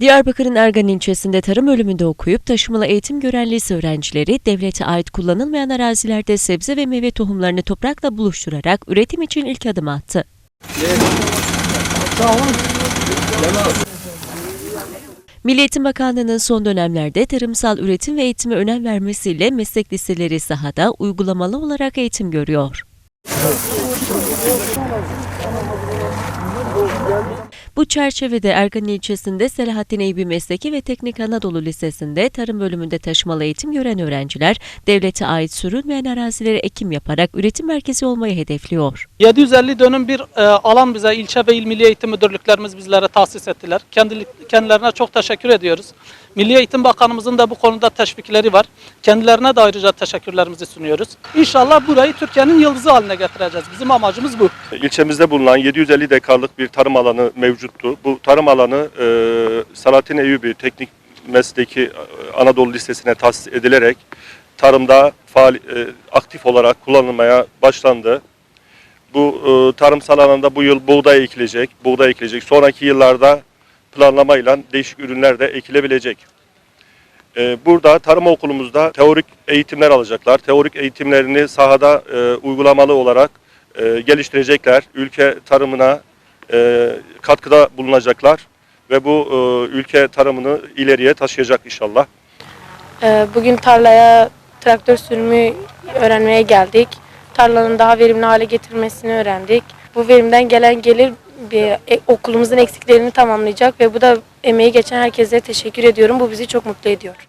Diyarbakır'ın Ergan ilçesinde tarım bölümünde okuyup taşımalı eğitim gören lise öğrencileri devlete ait kullanılmayan arazilerde sebze ve meyve tohumlarını toprakla buluşturarak üretim için ilk adım attı. Milli Eğitim Bakanlığı'nın son dönemlerde tarımsal üretim ve eğitime önem vermesiyle meslek liseleri sahada uygulamalı olarak eğitim görüyor. Bu çerçevede Ergan ilçesinde Selahattin Eyüp'ü Mesleki ve Teknik Anadolu Lisesi'nde tarım bölümünde taşımalı eğitim gören öğrenciler, devlete ait sürülmeyen arazilere ekim yaparak üretim merkezi olmayı hedefliyor. 750 dönüm bir e, alan bize ilçe ve il milli eğitim müdürlüklerimiz bizlere tahsis ettiler. Kendi, kendilerine çok teşekkür ediyoruz. Milli Eğitim Bakanımızın da bu konuda teşvikleri var. Kendilerine de ayrıca teşekkürlerimizi sunuyoruz. İnşallah burayı Türkiye'nin yıldızı haline getireceğiz. Bizim amacımız bu. İlçemizde bulunan 750 dekarlık bir tarım alanı mevcuttu. Bu tarım alanı e, Salahattin Eyyubi Teknik Mesleki e, Anadolu Lisesi'ne tahsis edilerek tarımda faal, e, aktif olarak kullanılmaya başlandı. Bu e, tarımsal alanda bu yıl buğday ekilecek, buğday ekilecek. Sonraki yıllarda planlamayla değişik ürünler de ekilebilecek. E, Burada tarım okulumuzda teorik eğitimler alacaklar. Teorik eğitimlerini sahada e, uygulamalı olarak e, geliştirecekler. Ülke tarımına e, katkıda bulunacaklar ve bu e, ülke tarımını ileriye taşıyacak inşallah. Ee, Bugün tarlaya traktör sürümü öğrenmeye geldik. Tarlanın daha verimli hale getirilmesini öğrendik. Bu verimden gelen gelir bir, e, okulumuzun eksiklerini tamamlayacak ve bu da emeği geçen herkese teşekkür ediyorum. Bu bizi çok mutlu ediyor.